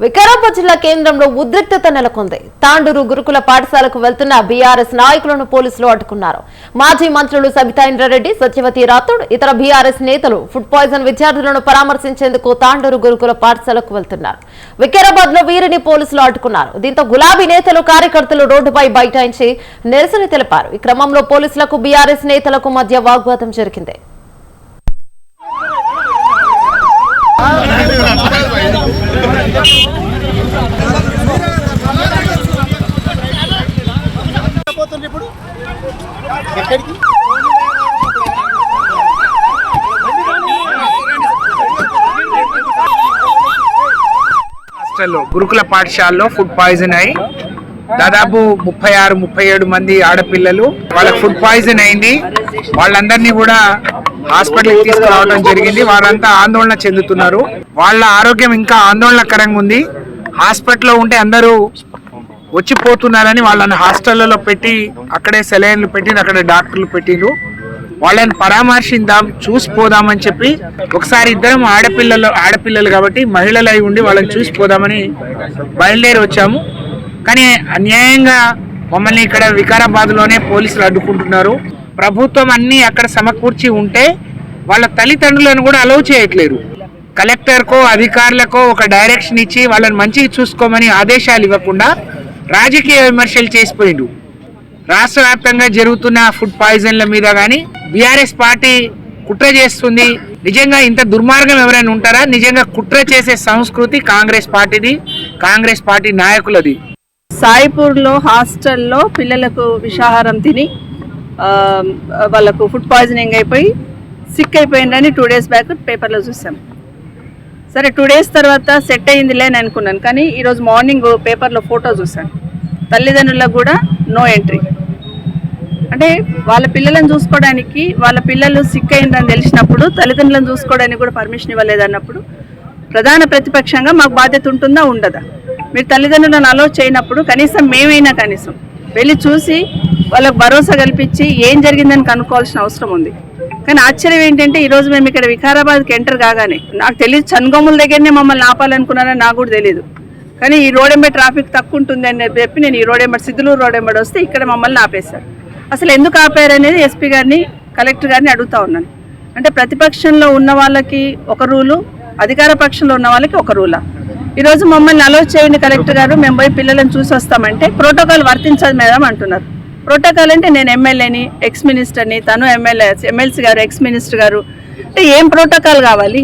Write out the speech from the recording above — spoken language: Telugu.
వికారాబాద్ జిల్లా కేంద్రంలో ఉద్రిక్తత నెలకొంది. తాండూరు గురుకుల పాఠశాలకు వెళ్తున్న బీఆర్ఎస్ నాయకులను పోలీసులు అడ్డుకున్నారు. మాజీ మంత్రులు సబితా ఇంద్రారెడ్డి సత్యవతి రాథోడ్ ఇతర బీఆర్ఎస్ నేతలు ఫుడ్ పాయిజన్ విద్యార్థులను పరామర్శించేందుకు తాండూరు గురుకుల పాఠశాలకు వెళ్తున్నారు. వికారాబాద్లో వీరిని పోలీసులు అడ్డుకున్నారు. దీంతో గులాబీ నేతలు కార్యకర్తలు రోడ్డుపై బైఠాయించి నిరసన తెలిపారు. ఈ క్రమంలో పోలీసులకు బీఆర్ఎస్ నేతలకు మధ్య వాగ్వాదం జరిగింది. ఇప్పుడు ఎక్కడికి హాస్టల్లో గురుకుల పాఠశాలలో ఫుడ్ పాయిజన్ అయి దాదాపు ముప్పై ఆరు ముప్పై ఏడు మంది ఆడపిల్లలు వాళ్ళకి ఫుడ్ పాయిజన్ అయింది. వాళ్ళందరినీ కూడా హాస్పిటల్కి తీసుకురావడం జరిగింది. వారంతా ఆందోళన చెందుతున్నారు. వాళ్ళ ఆరోగ్యం ఇంకా ఆందోళనకరంగా ఉంది. హాస్పిటల్లో ఉంటే అందరూ వచ్చిపోతున్నారని వాళ్ళని హాస్టళ్ళలో పెట్టి అక్కడే సెలైన్లు పెట్టి అక్కడ డాక్టర్లు పెట్టిండ్రు. వాళ్ళని పరామర్శిద్దాం చూసిపోదామని చెప్పి ఒకసారి ఇద్దరం ఆడపిల్లలు ఆడపిల్లలు కాబట్టి మహిళలు అయి ఉండి వాళ్ళని చూసిపోదామని బయలుదేరి వచ్చాము. కానీ అన్యాయంగా మమ్మల్ని ఇక్కడ వికారాబాద్లోనే పోలీసులు అడ్డుకుంటున్నారు. ప్రభుత్వం అన్ని అక్కడ సమకూర్చి ఉంటే వాళ్ళ తల్లిదండ్రులను కూడా అలౌ చేయట్లేరు. కలెక్టర్కో అధికారులకో ఒక డైరెక్షన్ ఇచ్చి వాళ్ళని మంచిగా చూసుకోమని ఆదేశాలు ఇవ్వకుండా రాజకీయ విమర్శలు చేసిపోయిండు రాష్ట్ర వ్యాప్తంగా జరుగుతున్న ఫుడ్ పాయిజన్ల మీద కానీ బీఆర్ఎస్ పార్టీ కుట్ర చేస్తుంది. నిజంగా ఇంత దుర్మార్గం ఎవరైనా ఉంటారా? నిజంగా కుట్ర చేసే సంస్కృతి కాంగ్రెస్ పార్టీది కాంగ్రెస్ పార్టీ నాయకులది. సాయిపూర్లో హాస్టల్లో పిల్లలకు విషాహారం తిని వాళ్ళకు ఫుడ్ పాయిజనింగ్ అయిపోయి సిక్ అయిపోయిందని టూ డేస్ బ్యాక్ పేపర్లో చూసాం. సరే టూ డేస్ తర్వాత సెట్ అయ్యిందిలే అని అనుకున్నాను. కానీ ఈరోజు మార్నింగ్ పేపర్లో ఫోటో చూశాను. తల్లిదండ్రులకు కూడా నో ఎంట్రీ అంటే వాళ్ళ పిల్లలను చూసుకోవడానికి వాళ్ళ పిల్లలు సిక్ అయిందని తెలిసినప్పుడు తల్లిదండ్రులను చూసుకోవడానికి కూడా పర్మిషన్ ఇవ్వలేదు అన్నప్పుడు ప్రధాన ప్రతిపక్షంగా మాకు బాధ్యత ఉంటుందా? ఉండదా? మీరు తల్లిదండ్రులను అలో చేయనప్పుడు కనీసం మేమైనా కనీసం వెళ్ళి చూసి వాళ్ళకు భరోసా కల్పించి ఏం జరిగిందని కనుక్కోవాల్సిన అవసరం ఉంది. కానీ ఆశ్చర్యం ఏంటంటే ఈరోజు మేము ఇక్కడ వికారాబాద్కి ఎంటర్ కాగానే నాకు తెలియదు చన్గోముల దగ్గరనే మమ్మల్ని ఆపాలనుకున్నారని నాకు కూడా తెలియదు కానీ ఈ రోడ్ ఎంబడి ట్రాఫిక్ తక్కువ ఉంటుంది అని చెప్పి నేను ఈ రోడ్ ఎంబడి సిద్ధులూరు రోడ్ ఎంబడి వస్తే ఇక్కడ మమ్మల్ని ఆపేశారు. అసలు ఎందుకు ఆపారు అనేది ఎస్పీ గారిని కలెక్టర్ గారిని అడుగుతా ఉన్నాను. అంటే ప్రతిపక్షంలో ఉన్న వాళ్ళకి ఒక రూలు అధికార పక్షంలో ఉన్న వాళ్ళకి ఒక రూలా. ఈరోజు మమ్మల్ని అలో చేయండి కలెక్టర్ గారు మేము పోయి పిల్లలను చూసి వస్తామంటే ప్రోటోకాల్ వర్తించదు మేడం అంటున్నారు. ప్రోటోకాల్ అంటే నేను ఎమ్మెల్యేని ఎక్స్ మినిస్టర్ని తను ఎమ్మెల్యే ఎమ్మెల్సీ గారు ఎక్స్ మినిస్టర్ గారు అంటే ఏం ప్రోటోకాల్ కావాలి?